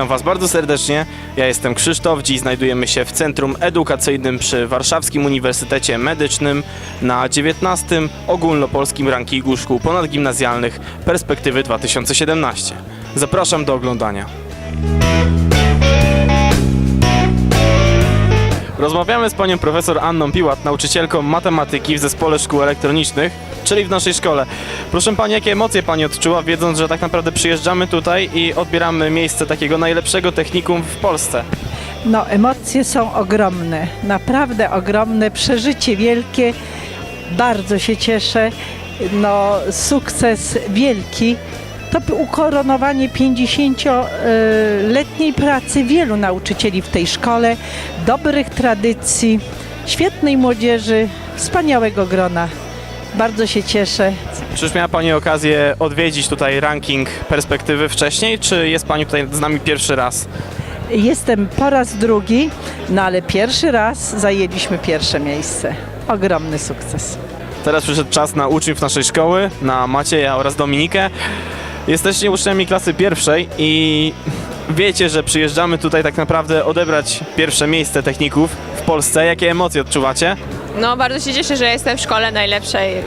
Witam Was bardzo serdecznie. Ja jestem Krzysztof. Dziś znajdujemy się w Centrum Edukacyjnym przy Warszawskim Uniwersytecie Medycznym na 19. ogólnopolskim rankingu szkół ponadgimnazjalnych Perspektywy 2017. Zapraszam do oglądania. Rozmawiamy z panią profesor Anną Piłat, nauczycielką matematyki w zespole szkół elektronicznych, czyli w naszej szkole. Proszę pani, jakie emocje pani odczuła, wiedząc, że tak naprawdę przyjeżdżamy tutaj i odbieramy miejsce takiego najlepszego technikum w Polsce? No, emocje są ogromne, naprawdę ogromne, przeżycie wielkie. Bardzo się cieszę. No, sukces wielki. To ukoronowanie 50-letniej pracy wielu nauczycieli w tej szkole, dobrych tradycji, świetnej młodzieży, wspaniałego grona. Bardzo się cieszę. Czy już miała pani okazję odwiedzić tutaj ranking perspektywy wcześniej, czy jest pani tutaj z nami pierwszy raz? Jestem po raz drugi, no ale pierwszy raz zajęliśmy pierwsze miejsce. Ogromny sukces. Teraz przyszedł czas na uczniów naszej szkoły, na Macieja oraz Dominikę. Jesteście uczniami klasy pierwszej i wiecie, że przyjeżdżamy tutaj tak naprawdę odebrać pierwsze miejsce techników w Polsce. Jakie emocje odczuwacie? No bardzo się cieszę, że jestem w szkole najlepszej y,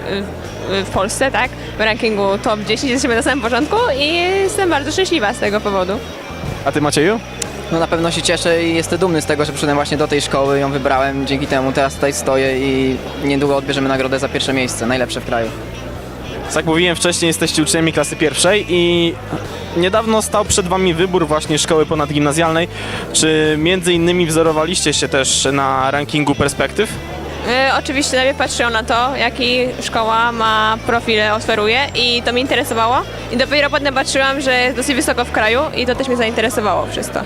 y, w Polsce, tak? W rankingu top 10 jesteśmy na samym początku i jestem bardzo szczęśliwa z tego powodu. A ty Macieju? No na pewno się cieszę i jestem dumny z tego, że przyszedłem właśnie do tej szkoły, ją wybrałem, dzięki temu teraz tutaj stoję i niedługo odbierzemy nagrodę za pierwsze miejsce, najlepsze w kraju. Jak mówiłem wcześniej, jesteście uczniami klasy pierwszej i niedawno stał przed wami wybór właśnie szkoły ponadgimnazjalnej. Czy między innymi wzorowaliście się też na rankingu perspektyw? Y, oczywiście najpierw patrzyłam na to, jaki szkoła ma profil, oferuje i to mnie interesowało. I dopiero potem patrzyłam, że jest dosyć wysoko w kraju i to też mnie zainteresowało to.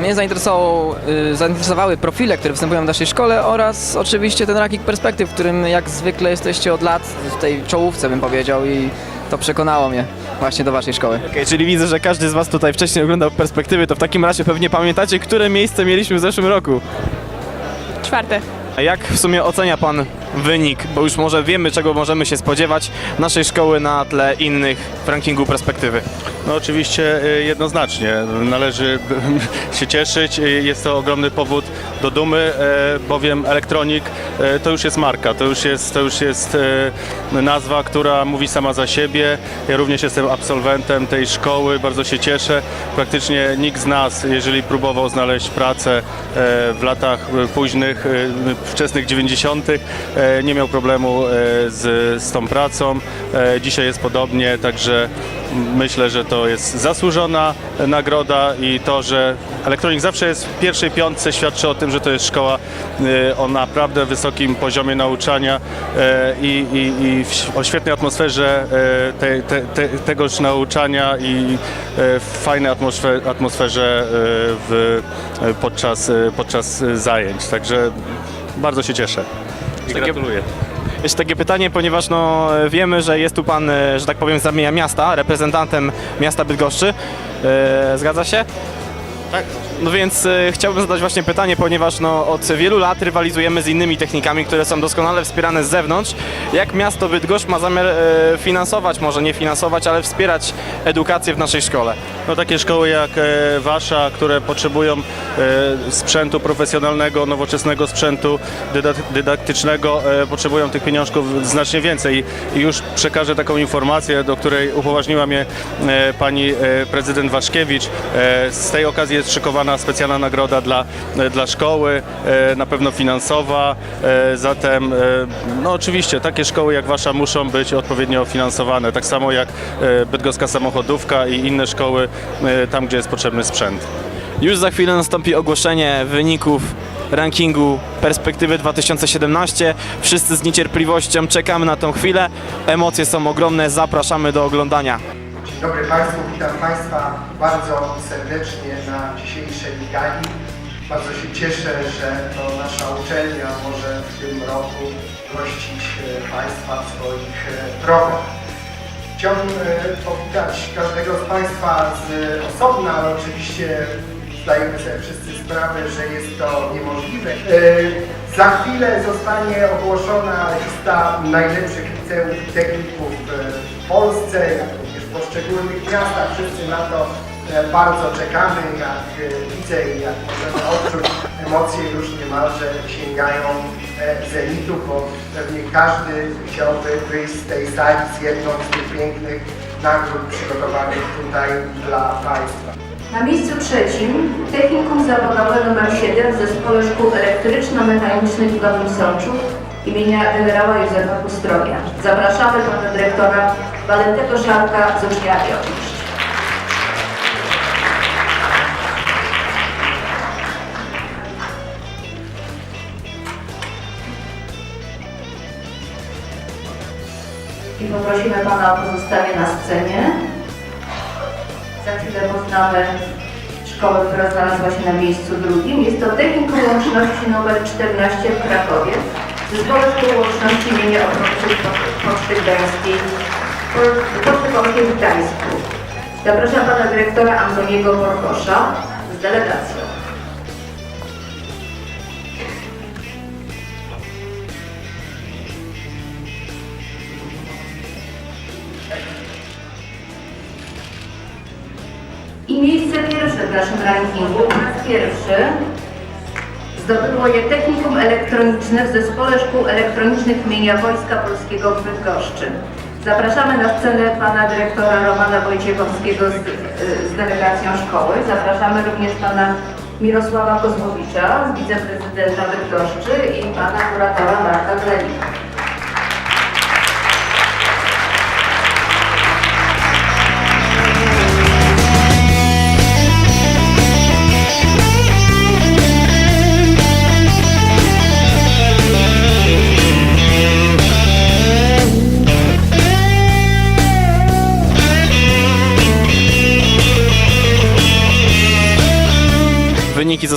Mnie y, zainteresowały profile, które występują w naszej szkole oraz oczywiście ten ranking perspektyw, w którym jak zwykle jesteście od lat w tej czołówce bym powiedział i to przekonało mnie właśnie do waszej szkoły. Okej, czyli widzę, że każdy z was tutaj wcześniej oglądał perspektywy, to w takim razie pewnie pamiętacie, które miejsce mieliśmy w zeszłym roku. Czwarte. A jak w sumie ocenia pan wynik, bo już może wiemy, czego możemy się spodziewać naszej szkoły na tle innych w rankingu perspektywy? No oczywiście y, jednoznacznie. Należy się cieszyć. Y, Jest to ogromny powód do dumy, e, bowiem Elektronik to już jest marka, to już jest, to już jest nazwa, która mówi sama za siebie. Ja również jestem absolwentem tej szkoły, bardzo się cieszę. Praktycznie nikt z nas, jeżeli próbował znaleźć pracę w latach późnych, wczesnych 90., e, nie miał problemu e, z, z tą pracą. E, Dzisiaj jest podobnie, także myślę, że to jest zasłużona nagroda i to, że Elektronik zawsze jest w pierwszej piątce świadczy o tym, że to jest szkoła e, o naprawdę wysokim poziomie nauczania e, i, i, i o świetnej atmosferze e, te, te, te, tegoż nauczania i e, fajnej atmosferze, atmosferze e, w, e, podczas, e, podczas zajęć. Także bardzo się cieszę. I Takie- gratuluję. Jeszcze takie pytanie, ponieważ no, wiemy, że jest tu pan, e, że tak powiem, z ramienia miasta, reprezentantem miasta Bydgoszczy. E, zgadza się? Tak. No więc e, chciałbym zadać właśnie pytanie, ponieważ no, od wielu lat rywalizujemy z innymi technikami, które są doskonale wspierane z zewnątrz. Jak miasto Bydgoszcz ma zamiar e, finansować, może nie finansować, ale wspierać edukację w naszej szkole? No takie szkoły jak e, wasza, które potrzebują e, sprzętu profesjonalnego, nowoczesnego sprzętu dydak- dydaktycznego, e, potrzebują tych pieniążków znacznie więcej. I już przekażę taką informację, do której upoważniła mnie e, pani e, prezydent Waszkiewicz. E, z tej okazji jest szykowana specjalna nagroda dla, e, dla szkoły, e, na pewno finansowa. E, zatem, no oczywiście, takie szkoły jak wasza muszą być odpowiednio finansowane. Tak samo jak Bydgoska Samochodówka i inne szkoły tam, gdzie jest potrzebny sprzęt. Już za chwilę nastąpi ogłoszenie wyników rankingu Perspektywy 2017. Wszyscy z niecierpliwością czekamy na tą chwilę. Emocje są ogromne, zapraszamy do oglądania. Dobry Państwu, witam Państwa bardzo serdecznie na dzisiejszej gali. Bardzo się cieszę, że to nasza uczelnia może w tym roku gościć e, Państwa w swoich e, progach. Chciałbym e, powitać każdego z Państwa z osobna, ale oczywiście zdajemy sobie wszyscy sprawę, że jest to niemożliwe. E, Za chwilę zostanie ogłoszona lista najlepszych liceów techników e, w Polsce, w poszczególnych miastach. Wszyscy na to e, bardzo czekamy, jak e, widzę i jak możemy odczuć, emocje już niemalże sięgają e, zenitu, bo pewnie każdy chciałby wyjść z tej sali z jedną z tych pięknych nagród przygotowanych tutaj dla Państwa. Na miejscu trzecim Technikum Zawodowe nr 7 w Szkół Elektryczno-Mechanicznych w Nowym Sączu imienia generała Józefa Kustrowia. Zapraszamy pana dyrektora Walentego Szarka z uczniami. I poprosimy pana o pozostanie na scenie. Za chwilę poznamy szkołę, która znalazła się na miejscu drugim. Jest to Technikum Łączności nr 14 w Krakowie. Szkół Łączności imienia Ochotniczej Poczty Gdańskiej, Poczty Polskiej w Gdańsku. Zapraszam pana dyrektora Antoniego Porkosza z delegacją. I miejsce pierwsze w naszym rankingu, po raz pierwszy zdobyło je Technikum Elektroniczne w Zespole Szkół Elektronicznych imienia Wojska Polskiego w Bydgoszczy. Zapraszamy na scenę pana dyrektora Romana Wojciechowskiego z, z delegacją szkoły. Zapraszamy również pana Mirosława Kozłowicza, wiceprezydenta Bydgoszczy i pana kuratora Marka Glenika.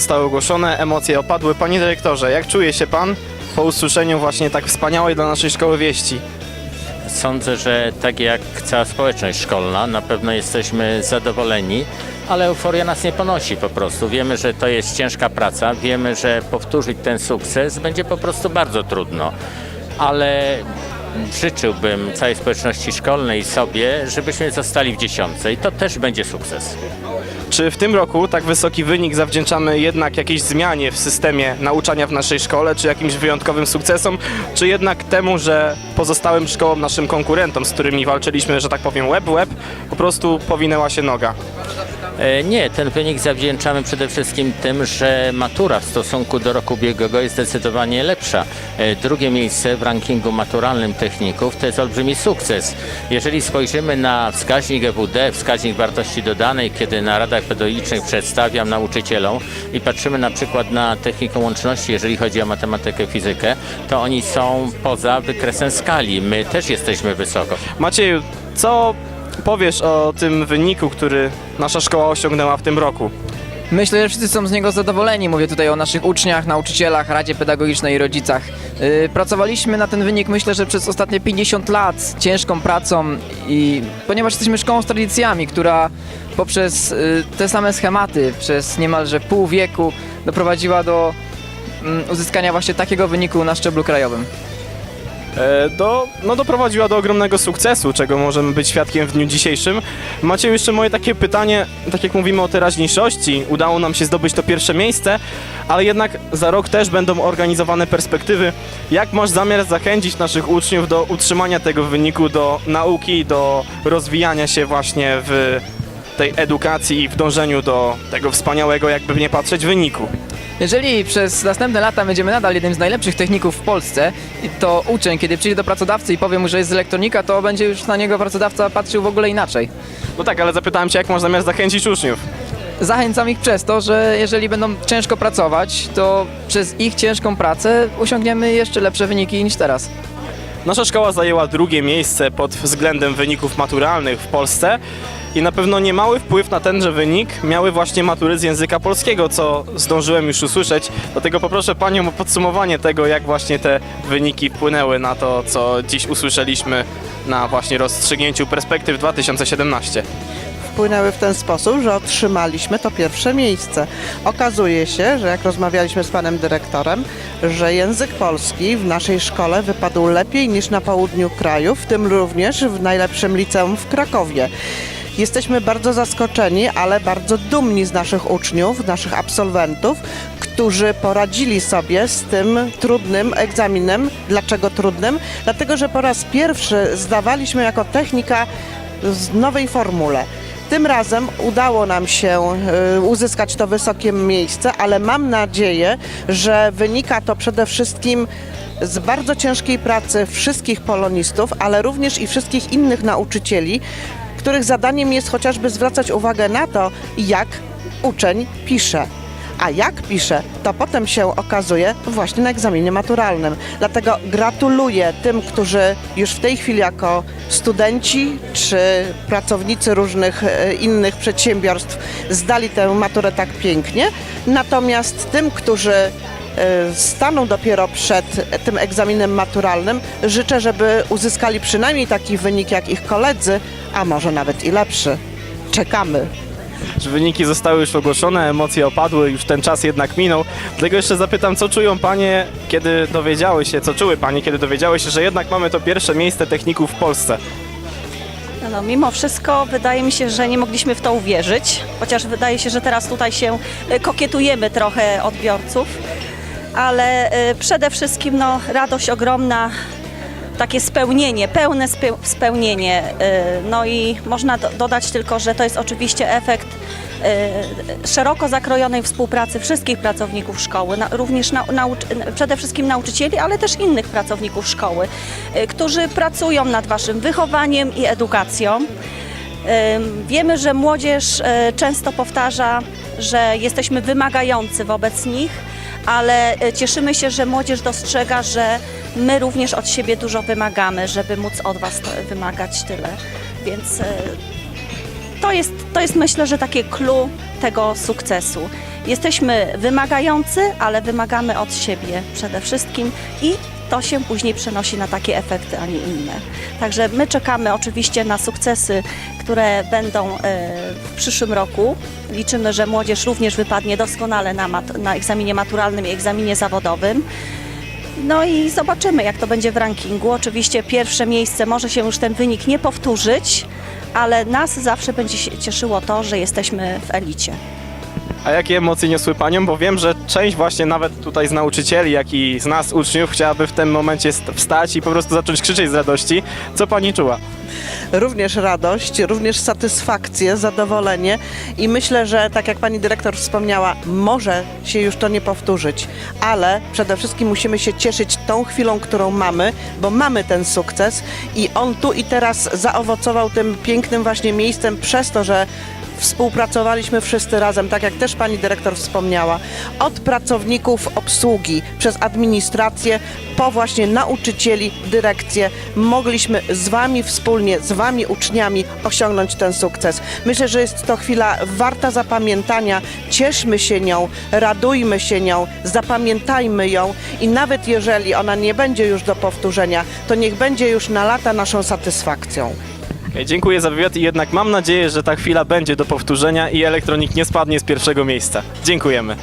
Zostały ogłoszone, emocje opadły. Panie dyrektorze, jak czuje się pan po usłyszeniu właśnie tak wspaniałej dla naszej szkoły wieści? Sądzę, że tak jak cała społeczność szkolna, na pewno jesteśmy zadowoleni, ale euforia nas nie ponosi po prostu. Wiemy, że to jest ciężka praca, wiemy, że powtórzyć ten sukces będzie po prostu bardzo trudno, ale życzyłbym całej społeczności szkolnej i sobie, żebyśmy zostali w dziesiątce i to też będzie sukces. Czy w tym roku tak wysoki wynik zawdzięczamy jednak jakiejś zmianie w systemie nauczania w naszej szkole, czy jakimś wyjątkowym sukcesom, czy jednak temu, że pozostałym szkołom, naszym konkurentom, z którymi walczyliśmy, że tak powiem, web web, po prostu powinęła się noga? E, Nie, ten wynik zawdzięczamy przede wszystkim tym, że matura w stosunku do roku ubiegłego jest zdecydowanie lepsza. E, Drugie miejsce w rankingu maturalnym techników to jest olbrzymi sukces. Jeżeli spojrzymy na wskaźnik EWD, wskaźnik wartości dodanej, kiedy na radach pedagogicznych przedstawiam nauczycielom i patrzymy na przykład na technikę łączności, jeżeli chodzi o matematykę, fizykę, to oni są poza wykresem skali. My też jesteśmy wysoko. Macieju, co powiesz o tym wyniku, który nasza szkoła osiągnęła w tym roku? Myślę, że wszyscy są z niego zadowoleni. Mówię tutaj o naszych uczniach, nauczycielach, Radzie Pedagogicznej i rodzicach. Yy, pracowaliśmy na ten wynik myślę, że przez ostatnie 50 lat ciężką pracą i ponieważ jesteśmy szkołą z tradycjami, która poprzez yy, te same schematy przez niemalże pół wieku doprowadziła do mm, uzyskania właśnie takiego wyniku na szczeblu krajowym. E, do, no doprowadziła do ogromnego sukcesu, czego możemy być świadkiem w dniu dzisiejszym. Macie jeszcze moje takie pytanie, tak jak mówimy o teraźniejszości, udało nam się zdobyć to pierwsze miejsce, ale jednak za rok też będą organizowane perspektywy. Jak masz zamiar zachęcić naszych uczniów do utrzymania tego wyniku, do nauki, do rozwijania się właśnie w tej edukacji i w dążeniu do tego wspaniałego, jakby nie patrzeć, wyniku? Jeżeli przez następne lata będziemy nadal jednym z najlepszych techników w Polsce, to uczeń, kiedy przyjdzie do pracodawcy i powie mu, że jest z elektronika, to będzie już na niego pracodawca patrzył w ogóle inaczej. No tak, ale zapytałem cię, jak masz zamiar zachęcić uczniów? Zachęcam ich przez to, że jeżeli będą ciężko pracować, to przez ich ciężką pracę osiągniemy jeszcze lepsze wyniki niż teraz. Nasza szkoła zajęła drugie miejsce pod względem wyników maturalnych w Polsce i na pewno niemały wpływ na tenże wynik miały właśnie matury z języka polskiego, co zdążyłem już usłyszeć. Dlatego poproszę Panią o podsumowanie tego, jak właśnie te wyniki wpłynęły na to, co dziś usłyszeliśmy na właśnie rozstrzygnięciu perspektyw 2017. wpłynęły w ten sposób, że otrzymaliśmy to pierwsze miejsce. Okazuje się, że jak rozmawialiśmy z panem dyrektorem, że język polski w naszej szkole wypadł lepiej niż na południu kraju, w tym również w najlepszym liceum w Krakowie. Jesteśmy bardzo zaskoczeni, ale bardzo dumni z naszych uczniów, naszych absolwentów, którzy poradzili sobie z tym trudnym egzaminem. Dlaczego trudnym? Dlatego, że po raz pierwszy zdawaliśmy jako technika w nowej formule. Tym razem udało nam się y, uzyskać to wysokie miejsce, ale mam nadzieję, że wynika to przede wszystkim z bardzo ciężkiej pracy wszystkich polonistów, ale również i wszystkich innych nauczycieli, których zadaniem jest chociażby zwracać uwagę na to, jak uczeń pisze. A jak pisze, to potem się okazuje właśnie na egzaminie maturalnym. Dlatego gratuluję tym, którzy już w tej chwili jako studenci czy pracownicy różnych e, innych przedsiębiorstw zdali tę maturę tak pięknie. Natomiast tym, którzy staną dopiero przed tym egzaminem maturalnym, życzę, żeby uzyskali przynajmniej taki wynik jak ich koledzy, a może nawet i lepszy. Czekamy. Że wyniki zostały już ogłoszone, emocje opadły, już ten czas jednak minął. Dlatego jeszcze zapytam, co czują panie, kiedy dowiedziały się, co czuły panie, kiedy dowiedziały się, że jednak mamy to pierwsze miejsce techników w Polsce? No, no, mimo wszystko wydaje mi się, że nie mogliśmy w to uwierzyć, chociaż wydaje się, że teraz tutaj się y, kokietujemy trochę odbiorców, ale y, przede wszystkim no, radość ogromna, takie spełnienie, pełne speł- spełnienie. y, No i można do, dodać tylko, że to jest oczywiście efekt y, szeroko zakrojonej współpracy wszystkich pracowników szkoły, również przede wszystkim nauczycieli, ale też innych pracowników szkoły, którzy pracują nad waszym wychowaniem i edukacją. Wiemy, że młodzież często powtarza, że jesteśmy wymagający wobec nich, ale y, cieszymy się, że młodzież dostrzega, że my również od siebie dużo wymagamy, żeby móc od Was wymagać tyle. Więc y, to jest, to jest myślę, że takie clue tego sukcesu. Jesteśmy wymagający, ale wymagamy od siebie przede wszystkim i to się później przenosi na takie efekty, a nie inne. Także my czekamy oczywiście na sukcesy, które będą e, w przyszłym roku. Liczymy, że młodzież również wypadnie doskonale na, na egzaminie maturalnym i egzaminie zawodowym. No i zobaczymy, jak to będzie w rankingu. Oczywiście pierwsze miejsce może się już ten wynik nie powtórzyć, ale nas zawsze będzie cieszyło to, że jesteśmy w elicie. A jakie emocje niosły panią? Bo wiem, że część właśnie nawet tutaj z nauczycieli, jak i z nas uczniów chciałaby w tym momencie st- wstać i po prostu zacząć krzyczeć z radości. Co pani czuła? również radość, również satysfakcję, zadowolenie i myślę, że tak jak pani dyrektor wspomniała, może się już to nie powtórzyć, ale przede wszystkim musimy się cieszyć tą chwilą, którą mamy, bo mamy ten sukces i on tu i teraz zaowocował tym pięknym właśnie miejscem przez to, że Współpracowaliśmy wszyscy razem, tak jak też pani dyrektor wspomniała, od pracowników obsługi, przez administrację, po właśnie nauczycieli, dyrekcję. Mogliśmy z wami wspólnie, z wami uczniami osiągnąć ten sukces. Myślę, że jest to chwila warta zapamiętania. Cieszmy się nią, radujmy się nią, zapamiętajmy ją i nawet jeżeli ona nie będzie już do powtórzenia, to niech będzie już na lata naszą satysfakcją. Dziękuję za wywiad i jednak mam nadzieję, że ta chwila będzie do powtórzenia i elektronik nie spadnie z pierwszego miejsca. Dziękujemy.